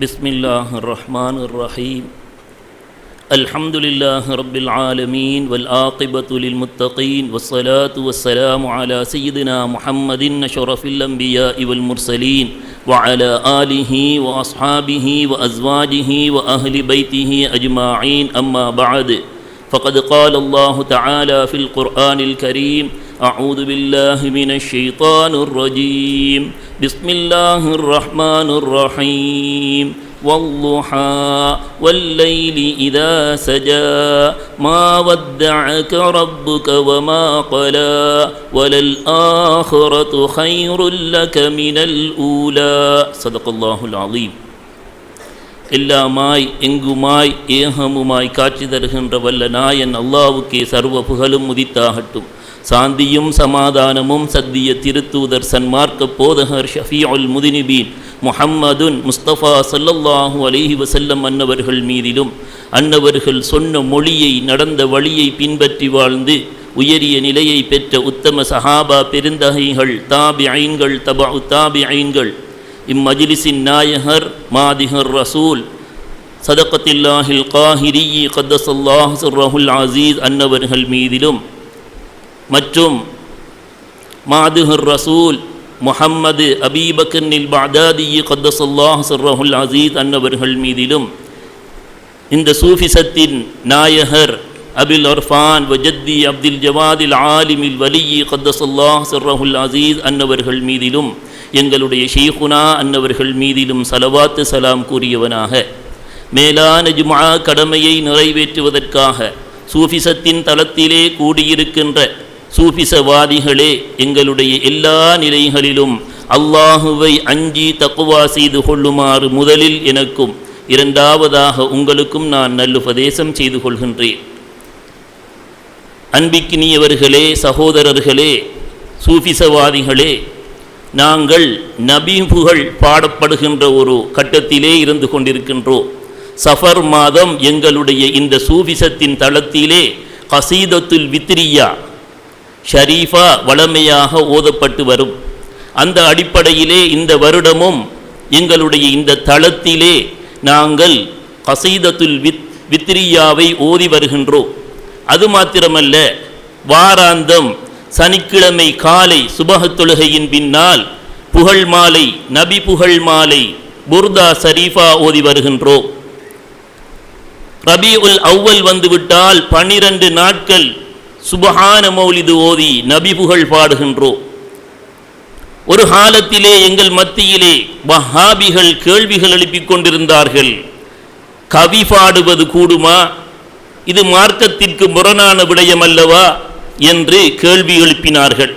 بسم الله الرحمن الرحيم. الحمد لله رب العالمين والآقبة للمتقين والصلاة والسلام على سيدنا محمد أشرف الأنبياء والمرسلين وعلى آله وأصحابه وأزواجه وأهل بيته أجمعين. أما بعد فقد قال الله تعالى في القرآن الكريم أعوذ بالله من الشيطان الرجيم بسم الله الرحمن الرحيم والضحى والليل إذا سجى ما ودعك ربك وما قلى وللآخرة خير لك من الأولى صدق الله العظيم எல்லாமாய் எங்குமாய் ஏகமுமாய் காட்சி தருகின்ற வல்ல நாயன் அல்லாவுக்கே சர்வ புகழும் முதித்தாகட்டும் சாந்தியும் சமாதானமும் சத்திய திருத்தூதர் சன்மார்க்க போதகர் ஷஃபியுல் முதினிபீன் முஹம்மதுன் முஸ்தபா சல்லல்லாஹு அலிஹி வசல்லம் அன்னவர்கள் மீதிலும் அன்னவர்கள் சொன்ன மொழியை நடந்த வழியை பின்பற்றி வாழ்ந்து உயரிய நிலையை பெற்ற உத்தம சஹாபா பெருந்தகைகள் தாபி ஐன்கள் தபா தாபி ஐன்கள் இம்மஜிலிசின் நாயகர் மாதிகர் ரசூல் சதகத்தில்லாஹில் காஹிரி கதசல்லாஹ் ரஹுல் அசீஸ் அன்னவர்கள் மீதிலும் மற்றும் மாதுஹர் ரசூல் முஹம்மது அபீபக்கன்னில் பாதாதி கத்தசல்லாஹ் சர்ரஹுல் அசீஸ் அன்னவர்கள் மீதிலும் இந்த சூஃபிசத்தின் நாயகர் அபில் அர்ஃபான் வஜத்தி அப்துல் ஜவாதில் ஆலிமில் வலியி கத்தசல்லாஹ் சர்ரஹுல் அசீஸ் அன்னவர்கள் மீதிலும் எங்களுடைய ஷீஹுனா அன்னவர்கள் மீதிலும் சலவாத்து சலாம் கூறியவனாக. மேலான ஜுமா கடமையை நிறைவேற்றுவதற்காக சூஃபிசத்தின் தளத்திலே கூடியிருக்கின்ற சூஃபிசவாதிகளே எங்களுடைய எல்லா நிலைகளிலும் அல்லாஹுவை அஞ்சி தக்குவா செய்து கொள்ளுமாறு முதலில் எனக்கும் இரண்டாவதாக உங்களுக்கும் நான் நல்லுபதேசம் செய்து கொள்கின்றேன். அன்பிக்கினியவர்களே சகோதரர்களே சூஃபிசவாதிகளே நாங்கள் நபீபுகள் பாடப்படுகின்ற ஒரு கட்டத்திலே இருந்து கொண்டிருக்கின்றோம். சஃபர் மாதம் எங்களுடைய இந்த சூபிசத்தின் தளத்திலே கசீதத்துல் வித்ரியா ஷரீஃபா வளமையாக ஓதப்பட்டு வரும். அந்த அடிப்படையிலே இந்த வருடமும் எங்களுடைய இந்த தளத்திலே நாங்கள் கசீதத்துல் வித் வித்ரியாவை ஓதி வருகின்றோம். அது மாத்திரமல்ல வாராந்தம் சனிக்கிழமை காலை சுபக தொழுகையின் பின்னால் புகழ் மாலை நபி புகழ் மாலை புர்தா சரீஃபா ஓதி வருகின்றோம். ரபி உல் அவ்வல் வந்துவிட்டால் பனிரெண்டு நாட்கள் சுபஹான மௌலிது ஓதி நபி புகழ் பாடுகின்றோம் ஒரு காலத்திலே எங்கள் மத்தியிலே வஹாபிகள் கேள்விகள் எழுப்பிக் கொண்டிருந்தார்கள். கவி பாடுவது கூடுமா? இது மார்க்கத்திற்கு முரணான விடயம் அல்லவா? என்று கேள்வி எழுப்பினார்கள்.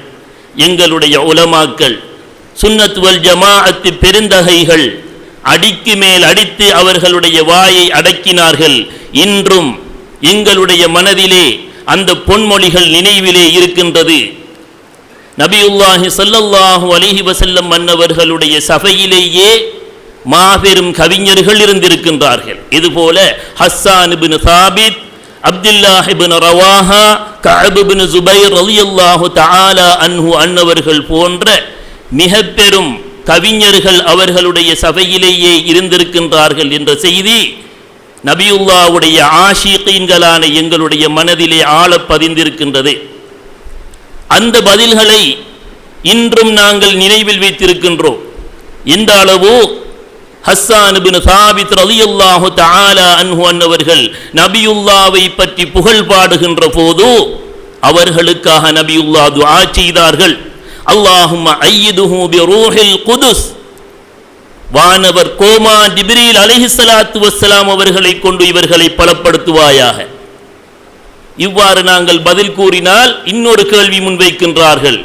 எங்களுடைய உலமாக்கள் சுன்னத்துவல் ஜமாஅத்து பெருந்தகைகள் அடிக்கு மேல் அடித்து அவர்களுடைய வாயை அடக்கினார்கள். இன்றும் எங்களுடைய மனதிலே அந்த பொன்மொழிகள் நினைவிலே இருக்கின்றது. நபியுல்லாஹி சல்லல்லாஹு அலிஹி வசல்லம் மன்னவர்களுடைய சபையிலேயே மாபெரும் கவிஞர்கள் இருந்திருக்கின்றார்கள். இதுபோல ஹஸ்ஸான் பின் சாபித் அப்துல்லாஹிபின் ரவாஹா கஅபிபின் ஜுபைர் ரலியல்லாஹு தாலா அன்ஹு அன்னவர்கள் போன்ற மிக பெரும் கவிஞர்கள் அவர்களுடைய சபையிலேயே இருந்திருக்கின்றார்கள் என்ற செய்தி நபியுல்லாவுடைய ஆஷிகீன்களான எங்களுடைய மனதிலே ஆழ பதிந்திருக்கின்றது. அந்த பதில்களை இன்றும் நாங்கள் நினைவில் வைத்திருக்கின்றோம். இந்த அளவு ஹஸ்ஸான் பின் சாபித் ரலியல்லாஹு தஆலா அன்ஹு அன்னவர்கள் நபியுல்லாவை பற்றி புகழ் பாடுகின்ற போது அவர்களுக்காக நபியுல்லா துஆ செய்தார்கள். அல்லாஹும்ம ஐயிதுஹு பி ரூஹில் குதுஸ். வானவர் கோமா டிபிரியில் அலைஹிஸ்ஸலாத்து வஸ்ஸலாம் அவர்களை கொண்டு இவர்களை பலப்படுத்துவாயாக. இவ்வாறு நாங்கள் பதில் கூறினால் இன்னொரு கேள்வி முன்வைக்கின்றார்கள்.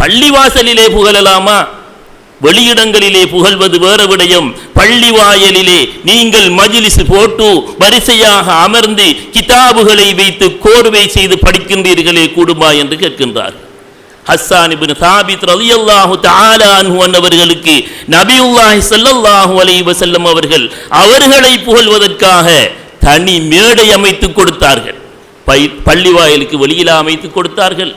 பள்ளிவாசலிலே புகழலாமா? வெளியிடங்களிலே புகழ்வது வேற விடயம். பள்ளி வாயலிலே நீங்கள் மஜிலிஸ் போட்டு வரிசையாக அமர்ந்து கிதாபுகளை வைத்து கோர்வை செய்து படிக்கின்றீர்களே கூடுமா என்று கேட்கின்றார் ஹஸ்ஸான் இப்னு சாபித் ரலியல்லாஹு தஆலா அன்ஹு அன்னவர்களுக்கு நபியுல்லாஹி ஸல்லல்லாஹு அலைஹி வஸல்லம் அவர்கள் அவர்களை புகழ்வதற்காக தனி மேடை அமைத்து கொடுத்தார்கள். பள்ளி வாயலுக்கு வெளியில் அமைத்து கொடுத்தார்கள்.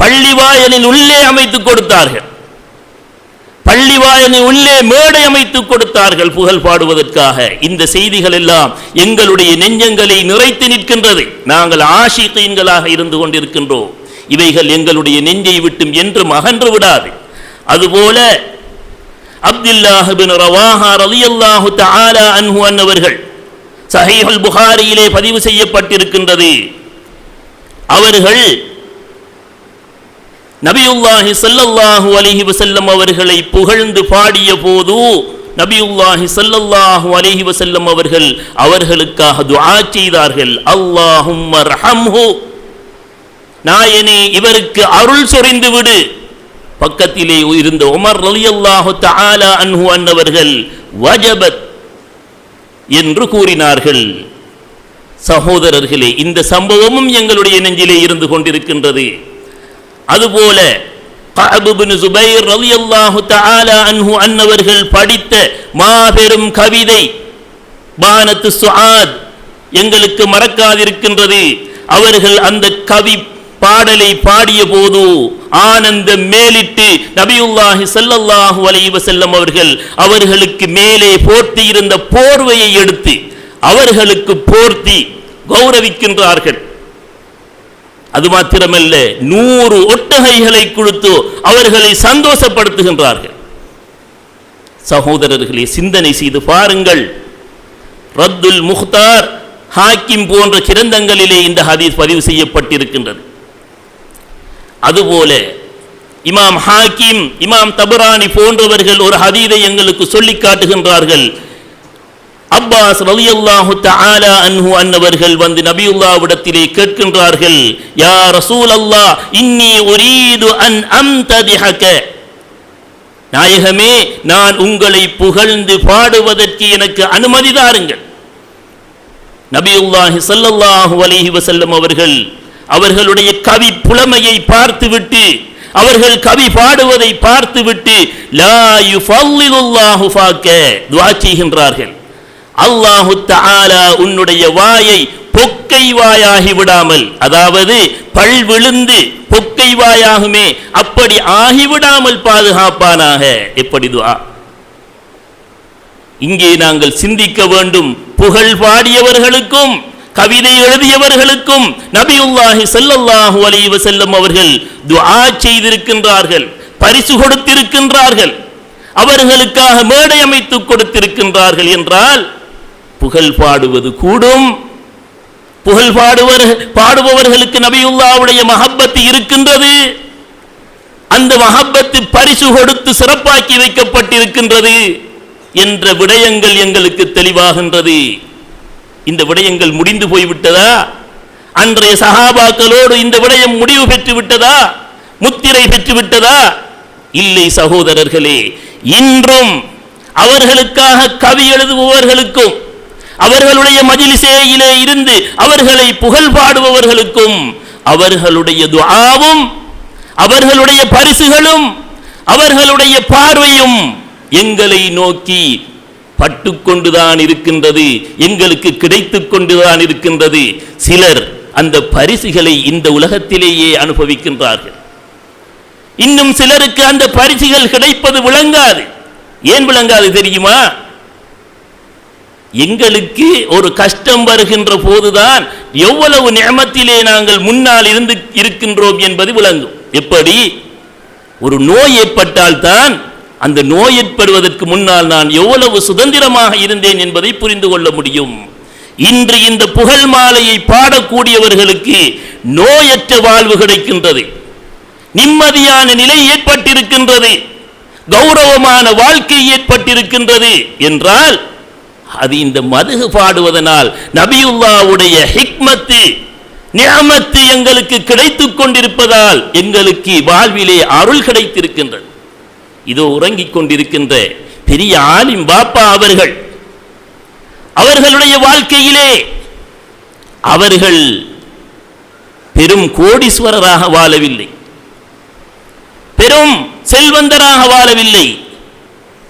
பள்ளி வாயலின் உள்ளே அமைத்து கொடுத்தார்கள். பள்ளிவாயலின் உள்ளே மேடை அமைத்து கொடுத்தார்கள் புகழ் பாடுவதற்காக. இந்த செய்திகள் எல்லாம் எங்களுடைய நெஞ்சங்களை நிறைத்து நிற்கின்றது. நாங்கள் ஆஷிகீன்களாக இருந்து கொண்டிருக்கின்றோம். இவைகள் எங்களுடைய நெஞ்சை விட்டும் என்றும் அகன்று விடாது. அதுபோல அப்துல்லாஹ் ரவாஹா ரலியல்லாஹு தஆலா அன்ஹு அன்னவர்கள் சஹீஹுல் புகாரியிலே பதிவு செய்யப்பட்டிருக்கின்றது. அவர்கள் நபியுல்லாஹி ஸல்லல்லாஹு அலிஹி வசல்லம் அவர்களை புகழ்ந்து பாடிய போது நபியுல்லாஹி ஸல்லல்லாஹு அலிஹி வசல்லம் அவர்கள் அவர்களுக்காக துஆ செய்தார்கள். அல்லாஹும் ரஹம்ஹு நாயனே இவருக்கு அருள் சொரிந்து விடு. பக்கத்திலே இருந்த உமர் ரலியல்லாஹு தாலா அன்ஹு அன்னவர்கள் வஜபத் என்று கூறினார்கள். சகோதரர்களே இந்த சம்பவமும் எங்களுடைய நெஞ்சிலே இருந்து கொண்டிருக்கின்றது. அதுபோல கஅப் இப்னு சுபைர் ரலியல்லாஹு அன்ஹு அன்னவர்கள் படித்த மாபெரும் கவிதை பானத்து சுஆத் எங்களுக்கு மறக்காதிருக்கின்றது. அவர்கள் அந்த கவி பாடலை பாடிய போது ஆனந்த மேலிட்டு நபியுல்லாஹி ஸல்லல்லாஹு அலைஹி செல்லம் அவர்கள் அவர்களுக்கு மேலே போர்த்தி இருந்த போர்வையை எடுத்து அவர்களுக்கு போர்த்தி கௌரவிக்கின்றார்கள். அது மாத்திரமல்ல நூறு ஒட்டகைகளை கொடுத்து அவர்களை சந்தோஷப்படுத்துகின்றார்கள். சகோதரர்களே சிந்தனை செய்து பாருங்கள். ரத்துல் முக்தார் ஹாக்கிம் போன்ற கிரந்தங்களிலே இந்த ஹதீஸ் பதிவு செய்யப்பட்டிருக்கின்றது. அதுபோல இமாம் ஹாக்கிம் இமாம் தபரானி போன்றவர்கள் ஒரு ஹதீதை எங்களுக்கு சொல்லி காட்டுகின்றார்கள். அப்பாஸ் ரலியல்லாஹு தஆலா அன்ஹு அன்னவர்கள் வந்து நபியுல்லாவிடத்திலே கேட்கின்றார்கள் யா ரசூல் அல்லாஹ் இன்னி உரீது அன் அம்ததிஹக. நாயகமே நான் உங்களை புகழ்ந்து பாடுவதற்கு எனக்கு அனுமதி தாருங்கள். நபியுல்லாஹி ஸல்லல்லாஹு அலைஹி வஸல்லம் அவர்கள் அவர்களுடைய கவி புலமையை பார்த்துவிட்டு அவர்கள் கவி பாடுவதை பார்த்துவிட்டு லா செய்கின்றார்கள். அல்லாஹு தாலா உன்னுடைய வாயை பொக்கை வாயாகி விடாமல் அதாவது பல் விழுந்து பொக்கை வாயாகுமே அப்படி ஆகிவிடாமல் பாதுகாப்பானாக. எப்படி துவா? இங்கே நாங்கள் சிந்திக்க வேண்டும். புகழ் பாடியவர்களுக்கும் கவிதை எழுதியவர்களுக்கும் நபியுல்லாஹி ஸல்லல்லாஹு அலைவ செல்லும் அவர்கள் துஆ செய்திருக்கின்றார்கள் பரிசு கொடுத்திருக்கின்றார்கள் அவர்களுக்காக மேடை அமைத்து கொடுத்திருக்கின்றார்கள் என்றால் புகழ் பாடுவது கூடும். புகழ் பாடுவர் பாடுபவர்களுக்கு நபியுல்லாவுடைய மஹப்பத்து இருக்கின்றது. அந்த மஹப்பத்து பரிசு கொடுத்து சிறப்பாக்கி வைக்கப்பட்டிருக்கின்றது என்ற விடயங்கள் எங்களுக்கு தெளிவாகின்றது. இந்த விடயங்கள் முடிந்து போய்விட்டதா? அன்றைய சகாபாக்களோடு இந்த விடயம் முடிவு பெற்று விட்டதா முத்திரை பெற்று விட்டதா இல்லை சகோதரர்களே இன்றும் அவர்களுக்காக கவி எழுதுபவர்களுக்கும் அவர்களுடைய மஜிலிசேயிலே இருந்து அவர்களை புகழ் பாடுபவர்களுக்கும் அவர்களுடைய துஆவும் அவர்களுடைய பரிசுகளும் அவர்களுடைய பார்வையும் எங்களை நோக்கி பட்டுக்கொண்டுதான் இருக்கின்றது எங்களுக்கு கிடைத்துக் கொண்டுதான் இருக்கின்றது. சிலர் அந்த பரிசுகளை இந்த உலகத்திலேயே அனுபவிக்கின்றார்கள். இன்னும் சிலருக்கு அந்த பரிசுகள் கிடைப்பது விளங்காது. ஏன் விளங்காது தெரியுமா? எங்களுக்கு ஒரு கஷ்டம் வருகின்ற போதுதான் எவ்வளவு நியமத்திலே நாங்கள் முன்னால் இருந்து இருக்கின்றோம் என்பது விளங்கும். எப்படி? ஒரு நோய் ஏற்பட்டால்தான் அந்த நோய் ஏற்படுவதற்கு முன்னால் நான் எவ்வளவு சுதந்திரமாக இருந்தேன் என்பதை புரிந்து கொள்ள முடியும். இன்று இந்த புகழ் மாலையை பாடக்கூடியவர்களுக்கு நோயற்ற வாழ்வு கிடைக்கின்றது. நிம்மதியான நிலை ஏற்பட்டிருக்கின்றது. கௌரவமான வாழ்க்கை ஏற்பட்டிருக்கின்றது என்றால் அது இந்த மதுகு பாடுவதனால் நபியுல்லாவுடைய ஹிக்மத்து நியமத்து எங்களுக்கு கிடைத்துக் கொண்டிருப்பதால் எங்களுக்கு வாழ்விலே அருள் கிடைத்திருக்கின்றது. இதோ உறங்கிக் கொண்டிருக்கின்ற பெரிய ஆலிம் பாப்பா அவர்கள். அவர்களுடைய வாழ்க்கையிலே அவர்கள் பெரும் கோடீஸ்வரராக வாழவில்லை. பெரும் செல்வந்தராக வாழவில்லை.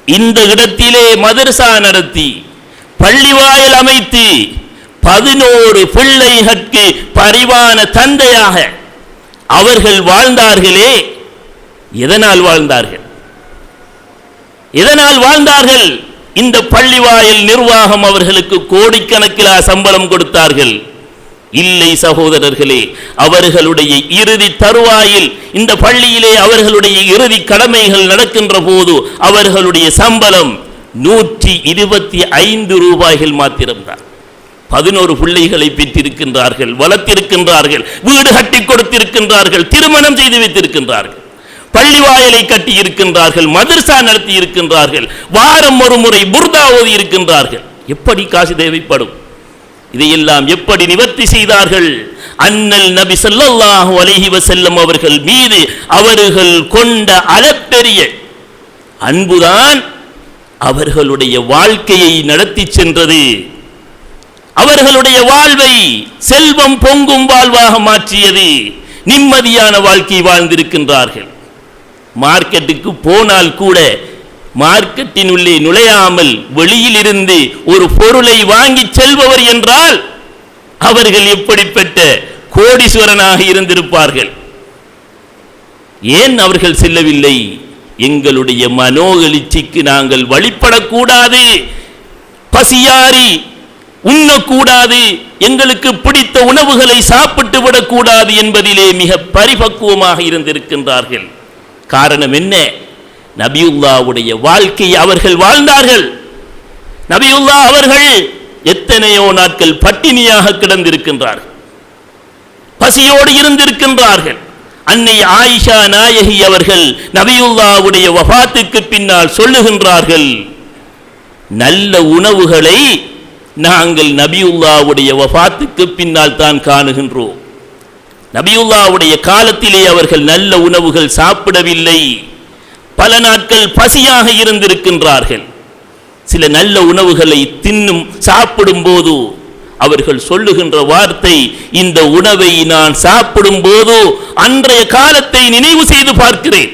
இந்த இடத்திலே மதரசா நடத்தி பள்ளிவாயல் அமைத்து பதினோரு பிள்ளைகளுக்கு பரிவான தந்தையாக அவர்கள் வாழ்ந்தார்களே. எதனால் வாழ்ந்தார்கள்? இதனால் வாழ்ந்தார்கள். இந்த பள்ளிவாயில் நிர்வாகம் அவர்களுக்கு கோடிக்கணக்கில் சம்பளம் கொடுத்தார்கள். இல்லை சகோதரர்களே அவர்களுடைய இறுதி தருவாயில் இந்த பள்ளியிலே அவர்களுடைய இறுதி கடமைகள் நடக்கின்ற போது அவர்களுடைய சம்பளம் நூற்றி இருபத்தி ஐந்து ரூபாய்கள் மாத்திரம்தான். பதினோரு பிள்ளைகளை பெற்றிருக்கின்றார்கள் வளர்த்திருக்கின்றார்கள் வீடு கட்டி கொடுத்திருக்கின்றார்கள் திருமணம் செய்து வைத்திருக்கின்றார்கள். பள்ளிவாயலை கட்டி இருக்கின்றார்கள் மதர்சா நடத்தி இருக்கின்றார்கள் வாரம் ஒரு முறை புர்தா ஓதி இருக்கின்றார்கள். எப்படி காசு தேவைப்படும்? இதையெல்லாம் எப்படி நிவர்த்தி செய்தார்கள்? அண்ணல் நபி ஸல்லல்லாஹு அலஹி வசல்லம் அவர்கள் மீது அவர்கள் கொண்ட அளப்பெரிய அன்புதான் அவர்களுடைய வாழ்க்கையை நடத்தி சென்றது. அவர்களுடைய வாழ்வை செல்வம் பொங்கும் வாழ்வாக மாற்றியது. நிம்மதியான வாழ்க்கை வாழ்ந்திருக்கின்றார்கள். மார்க்கெட்டுக்கு போனால் கூட மார்க்கெட்டின் உள்ளே நுழையாமல் வெளியிலிருந்து ஒரு பொருளை வாங்கி செல்பவர் என்றால் அவர்கள் எப்படிப்பட்ட கோடீஸ்வரனாக இருந்திருப்பார்கள்? ஏன் அவர்கள் செல்லவில்லை? எங்களுடைய மனோகலிச்சிக்கு நாங்கள் வழிபடக்கூடாது. பசியாரி உண்ணக்கூடாது. எங்களுக்கு பிடித்த உணவுகளை சாப்பிட்டு விடக்கூடாது என்பதிலே மிக பரிபக்குவமாக இருந்திருக்கின்றார்கள். காரணம் என்ன நபியுல்லாவுடைய வாழ்க்கை அவர்கள் வாழ்ந்தார்கள். நபியுல்லா அவர்கள் எத்தனையோ நாட்கள் பட்டினியாக கிடந்திருக்கின்றார்கள். பசியோடு இருந்திருக்கின்றார்கள். அன்னை ஆயிஷா நாயகி அவர்கள் நபியுல்லாவுடைய வஃபாத்துக்கு பின்னால் சொல்லுகின்றார்கள் நல்ல உணவுகளை நாங்கள் நபியுல்லாவுடைய வஃபாத்துக்கு பின்னால் தான் காணுகின்றோம். நபியுல்லாவுடைய காலத்திலே அவர்கள் நல்ல உணவுகள் சாப்பிடவில்லை. பல நாட்கள் பசியாக இருந்திருக்கின்றார்கள். சில நல்ல உணவுகளை தின்னும் சாப்பிடும் போது அவர்கள் சொல்லுகின்ற வார்த்தை இந்த உணவை நான் சாப்பிடும் போது அன்றைய காலத்தை நினைவு செய்து பார்க்கிறேன்.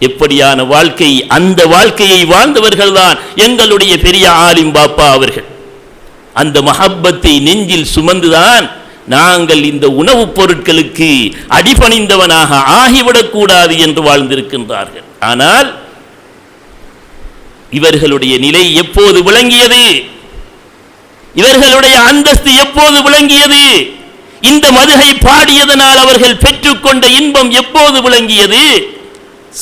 எப்படியான வாழ்க்கை அந்த வாழ்க்கையை வாழ்ந்தவர்கள்தான் எங்களுடைய பெரிய ஆலிம் பாப்பா அவர்கள். அந்த மஹப்பத்தை நெஞ்சில் சுமந்துதான் நாங்கள் இந்த உணவுப் பொருட்களுக்கு அடிபணிந்தவனாக ஆகிவிடக்கூடாது என்று வாழ்ந்திருக்கின்றார்கள். ஆனால் இவர்களுடைய நிலை எப்போது விளங்கியது? இவர்களுடைய அந்தஸ்து எப்போது விளங்கியது? இந்த மதுகை பாடியதனால் அவர்கள் பெற்றுக்கொண்ட இன்பம் எப்போது விளங்கியது?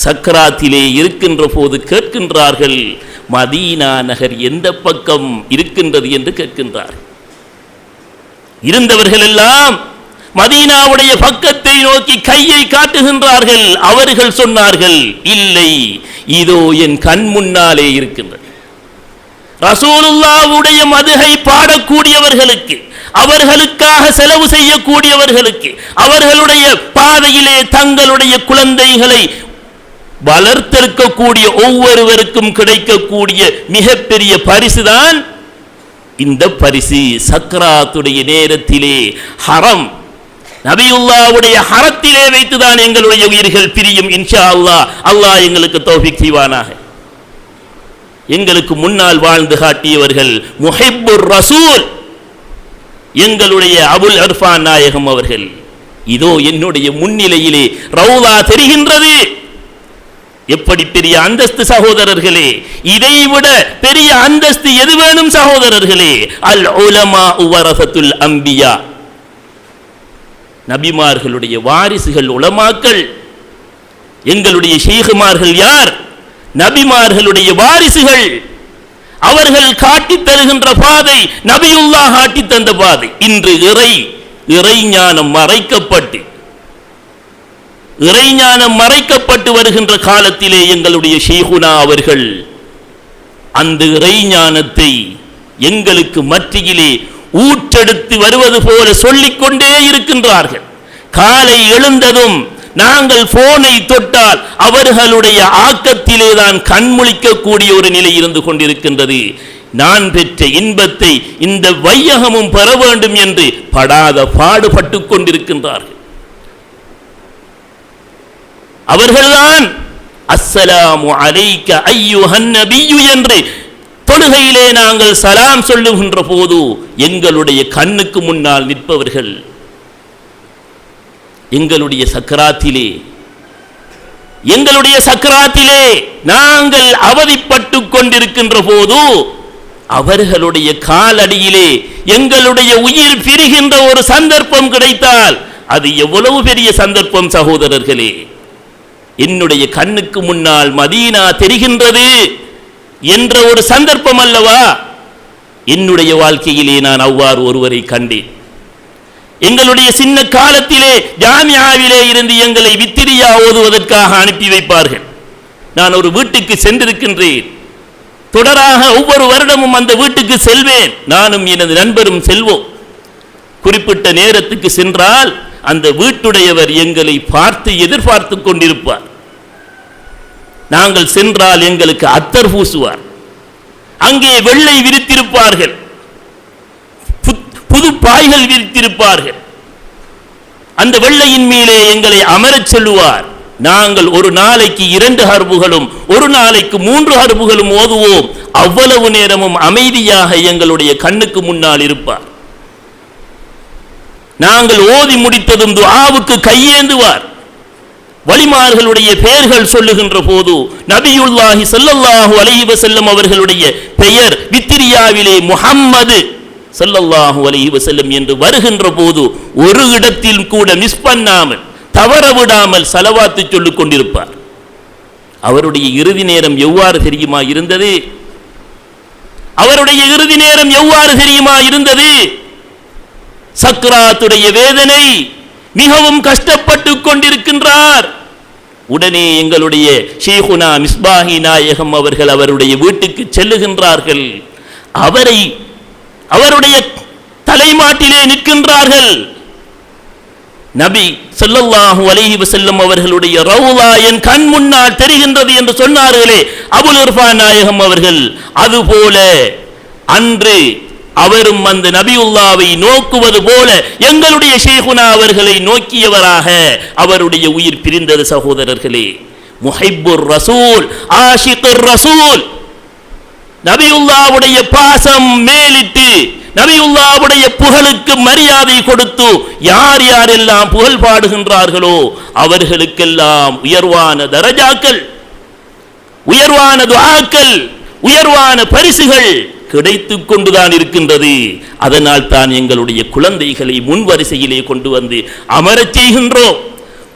சக்கராத்திலே இருக்கின்ற போது கேட்கின்றார்கள் மதீனா நகர் எந்த பக்கம் இருக்கின்றது? என்று கேட்கின்றார்கள். இருந்தவர்கள் எல்லாம் மதீனாவுடைய பக்கத்தை நோக்கி கையை காட்டுகின்றார்கள். அவர்கள் சொன்னார்கள் இல்லை இதோ என் கண் முன்னாலே இருக்கின்றது. ரசூலுல்லாவுடைய மதுகை பாடக்கூடியவர்களுக்கு அவர்களுக்காக செலவு செய்யக்கூடியவர்களுக்கு அவர்களுடைய பாதையிலே தங்களுடைய குழந்தைகளை வளர்த்தெடுக்கக்கூடிய ஒவ்வொருவருக்கும் கிடைக்கக்கூடிய மிகப்பெரிய பரிசுதான் இந்த பரிசு சக்கராத்துடைய நேரத்திலே ஹரம். நபியுல்லாவுடைய ஹரத்திலே வைத்துதான் எங்களுடைய உயிர்கள் பிரியும் இன்ஷா அல்லா அல்லாஹ் எங்களுக்கு தௌஃபிக் செய்வானாக. எங்களுக்கு முன்னால் வாழ்ந்து காட்டியவர்கள் முஹிப்புர் ரசூல். எங்களுடைய அபுல் அர்ஃபான் நாயகம் அவர்கள். இதோ என்னுடைய முன்னிலையிலே ரவுலா தெரிகின்றது. எப்படி பெரிய அந்தஸ்து சகோதரர்களே? இதைவிட பெரிய அந்தஸ்து எது வேணும் சகோதரர்களே? அல் உலமா உவரசத்துல் அம்பியா. நபிமார்களுடைய வாரிசுகள் உலமாக்கள். எங்களுடைய ஷேகுமார்கள் யார்? நபிமார்களுடைய வாரிசுகள். அவர்கள் காட்டித் தருகின்ற பாதை நபியுல்லா காட்டி தந்த பாதை. இன்று இறை இறைஞானம் மறைக்கப்பட்டு இறைஞானம் மறைக்கப்பட்டு வருகின்ற காலத்திலே எங்களுடைய ஷீகுனா அவர்கள் அந்த இறைஞானத்தை எங்களுக்கு மத்தியிலே ஊற்றெடுத்து வருவது போல சொல்லிக்கொண்டே இருக்கின்றார்கள். காலை எழுந்ததும் நாங்கள் போனை தொட்டால் அவர்களுடைய ஆக்கத்திலே தான் கண்முழிக்கக்கூடிய ஒரு நிலை இருந்து கொண்டிருக்கின்றது. நான் பெற்ற இன்பத்தை இந்த வையகமும் பெற வேண்டும் என்று படாத பாடுபட்டு கொண்டிருக்கின்றார்கள். அவர்கள்தான் அஸ்ஸலாமு அலைக்க ஐயுஹன் நபியு என்று தொழுகையிலே நாங்கள் சலாம் சொல்லுகின்ற போது எங்களுடைய கண்ணுக்கு முன்னால் நிற்பவர்கள். எங்களுடைய சக்கராத்திலே எங்களுடைய சக்கராத்திலே நாங்கள் அவதிப்பட்டு கொண்டிருக்கின்ற போது அவர்களுடைய காலடியிலே எங்களுடைய உயிர் பிரிகின்ற ஒரு சந்தர்ப்பம் கிடைத்தால் அது எவ்வளவு பெரிய சந்தர்ப்பம் சகோதரர்களே. என்னுடைய கண்ணுக்கு முன்னால் மதீனா தெரிகின்றது என்ற ஒரு சந்தர்ப்பம் அல்லவா? என்னுடைய வாழ்க்கையிலே நான் அவ்வாறு ஒருவரை கண்டேன். எங்களுடைய சின்ன காலத்திலே ஜாமியாவிலே இருந்து எங்களை வித்திரியா ஓதுவதற்காக அனுப்பி வைப்பார்கள். நான் ஒரு வீட்டுக்கு சென்றிருக்கின்றேன். தொடராக ஒவ்வொரு வருடமும் அந்த வீட்டுக்கு செல்வேன். நானும் எனது நண்பரும் செல்வோம். குறிப்பிட்ட நேரத்துக்கு சென்றால் அந்த வீட்டுடையவர் எங்களை பார்த்து எதிர்பார்த்து கொண்டிருப்பார். நாங்கள் சென்றால் எங்களுக்கு அத்தர் பூசுவார். அங்கே வெள்ளை விரித்திருப்பார்கள். புத்- புது பாய்கள் விரித்திருப்பார்கள். அந்த வெள்ளையின் மேலே எங்களை அமரச் சொல்லுவார். நாங்கள் ஒரு நாளைக்கு இரண்டு ஹர்புகளும் ஒரு நாளைக்கு மூன்று ஹர்புகளும் ஓதுவோம். அவ்வளவு நேரமும் அமைதியாக எங்களுடைய கண்ணுக்கு முன்னால் இருப்பார். நாங்கள் ஓதி முடித்ததும் துஆவுக்கு கையேந்துவார். வலிமார்களுடைய பெயர்கள் சொல்லுகின்ற போது நபியுல்லாஹி சல்லல்லாஹு அலைஹி வஸல்லம் அவர்களுடைய பெயர் வித்திரியாவிலே முஹம்மது சல்லல்லாஹு அலைஹி வஸல்லம் என்று வருகின்ற போது ஒரு இடத்தில் கூட மிஸ் பண்ணாமல் தவற விடாமல் சலவாத்து சொல்லிக் கொண்டிருப்பார். அவருடைய இறுதி நேரம் எவ்வாறு தெரியுமா இருந்தது? அவருடைய இறுதி நேரம் எவ்வாறு தெரியுமா இருந்தது? சக்ராத்துடைய வேதனை மிகவும் கஷ்டப்பட்டு கொண்டிருக்கின்றார். உடனே எங்களுடைய ஷேகுனா மிஸ்பாஹி நாயகம் அவர்கள் அவருடைய வீட்டுக்கு செல்லுகின்றார்கள். அவரை அவருடைய தலைமாட்டிலே நிற்கின்றார்கள். நபி ஸல்லல்லாஹு அலஹி வசல்லம் அவர்களுடைய ரவுலா என் கண் முன்னால் தெரிகின்றது என்று சொன்னார்களே அபுல் இர்ஃபான் நாயகம் அவர்கள் அதுபோல அன்று அவரும் அந்த நபியுல்லாவை நோக்குவது போல எங்களுடைய ஷேகுனா அவர்களை நோக்கியவராக அவருடைய உயிர் பிரிந்தது சகோதரர்களே. முஹைபுர் ரசூல் ஆஷிகுர் ரசூல். நபியுல்லாவுடைய பாசம் மேலிட்டு நபியுல்லாவுடைய புகழுக்கு மரியாதை கொடுத்து யார் யாரெல்லாம் புகழ் பாடுகின்றார்களோ அவர்களுக்கெல்லாம் உயர்வான தரஜாக்கள் உயர்வான துவாக்கள் உயர்வான பரிசுகள் கிடைத்து கொண்டுதான் இருக்கின்றது. அதனால் தான் எங்களுடைய குழந்தைகளை முன் வரிசையிலே கொண்டு வந்து அமரச் செய்கின்றோம்.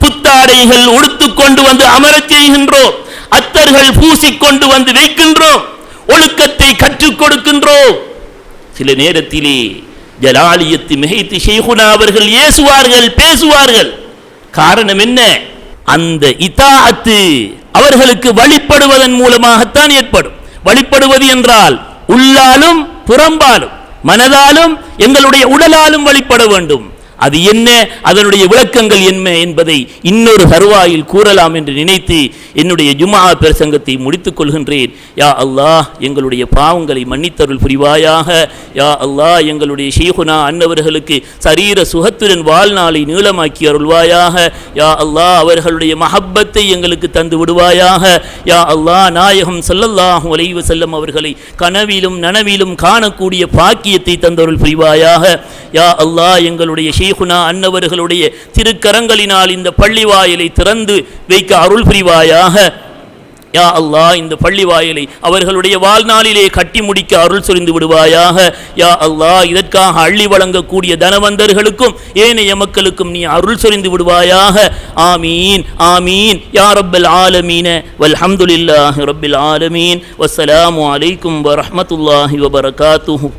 புத்தாடைகள் உடுத்து கொண்டு வந்து அமரச் செய்கின்றோம். அத்தர்கள் பூசிக்கொண்டு வந்து வைக்கின்றோம். ஒழுக்கத்தை கற்றுக் கொடுக்கின்றோம். சில நேரத்திலே ஜலாலியத்து மிகைத்து ஷேகுனா அவர்கள் ஏசுவார்கள் பேசுவார்கள். காரணம் என்ன? அந்த இதாஅத்து அவர்களுக்கு வழிபடுவதன் மூலமாகத்தான் ஏற்படும். வழிபடுவது என்றால் உள்ளாலும் புறம்பாலும் மனதாலும் எங்களுடைய உடலாலும் வழிபட வேண்டும். அது என்ன? அதனுடைய விளக்கங்கள் என்ன என்பதை இன்னொரு ஹர்வாயில் கூறலாம் என்று நினைத்து என்னுடைய ஜுமா பிரசங்கத்தை முடித்துக் கொள்கின்றேன். யா அல்லாஹ் எங்களுடைய பாவங்களை மன்னித்தருள் புரிவாயாக. யா அல்லாஹ் எங்களுடைய ஷீஹுனா அன்னவர்களுக்கு சரீர சுகத்துடன் வாழ்நாளை நீளமாக்கி அருள்வாயாக. யா அல்லாஹ் அவர்களுடைய மஹப்பத்தை எங்களுக்கு தந்து விடுவாயாக. யா அல்லாஹ் நாயகம் ஸல்லல்லாஹு அலைஹி செல்லம் அவர்களை கனவிலும் நனவிலும் காணக்கூடிய பாக்கியத்தை தந்தருள் புரிவாயாக. யா அல்லாஹ் எங்களுடைய ஷெய்குனா அன்னவர்களுடைய திருக்கரங்களினால் இந்த பள்ளி வாயிலை திறந்து வைக்க அருள் புரிவாயாக. யா அல்லா இந்த பள்ளி வாயிலை அவர்களுடைய வாழ்நாளிலே கட்டி முடிக்க அருள் சொரிந்து விடுவாயாக. யா அல்லா இதற்காக அள்ளி வழங்கக்கூடிய தனவந்தர்களுக்கும் ஏனைய மக்களுக்கும் நீ அருள் சொரிந்து விடுவாயாக. ஆமீன் ஆமீன். யா ரப்பல் ஆலமீன வல்ஹம்துலில்லாஹி ரப்பில் ஆலமீன். வஸ்ஸலாமு அலைக்கும் வரஹ்மத்துல்லாஹி வபரகாத்துஹு.